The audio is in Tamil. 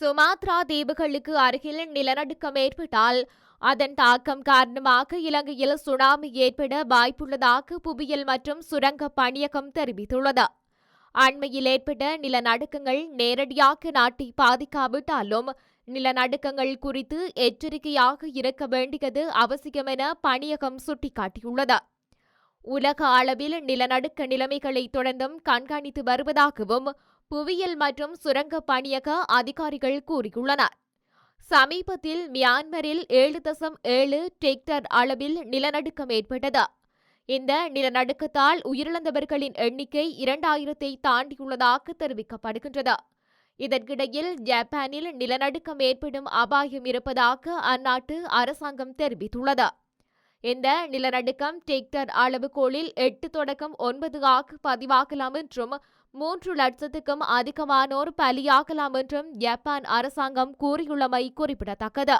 சுமாத்ரா தீவுகளுக்கு அருகில் நிலநடுக்கம் ஏற்பட்டால் அதன் தாக்கம் காரணமாக இலங்கையில் சுனாமி ஏற்பட வாய்ப்புள்ளதாக புவியியல் மற்றும் சுரங்க பணியகம் தெரிவித்துள்ளது. அண்மையில் ஏற்பட்ட நிலநடுக்கங்கள் நேரடியாக நாட்டை பாதிக்காவிட்டாலும் நிலநடுக்கங்கள் குறித்து எச்சரிக்கையாக இருக்க வேண்டியது அவசியம் என பணியகம் சுட்டிக்காட்டியுள்ளது. உலக அளவில் நிலநடுக்க நிலைமைகளை தொடர்ந்தும் கண்காணித்து வருவதாகவும் புவியியல் மற்றும் சுரங்க பணியக அதிகாரிகள் கூறியுள்ளனர். சமீபத்தில் மியான்மரில் ஏழு தசம் ஏழு டெக்டர் அளவில் நிலநடுக்கம் ஏற்பட்டது. இந்த நிலநடுக்கத்தால் உயிரிழந்தவர்களின் எண்ணிக்கை இரண்டாயிரத்தை தாண்டியுள்ளதாக தெரிவிக்கப்படுகின்றது. இதற்கிடையில் ஜப்பானில் நிலநடுக்கம் ஏற்படும் அபாயம் இருப்பதாக அந்நாட்டு அரசாங்கம் தெரிவித்துள்ளது. இந்த நிலநடுக்கம் டெக்டர் அளவுகோலில் எட்டு தொடக்கம் ஒன்பது ஆக பதிவாகலாம் என்றும் மூன்று லட்சத்துக்கும் அதிகமானோர் பலியாகலாம் என்றும் ஜப்பான் அரசாங்கம் கூறியுள்ளமை குறிப்பிடத்தக்கது.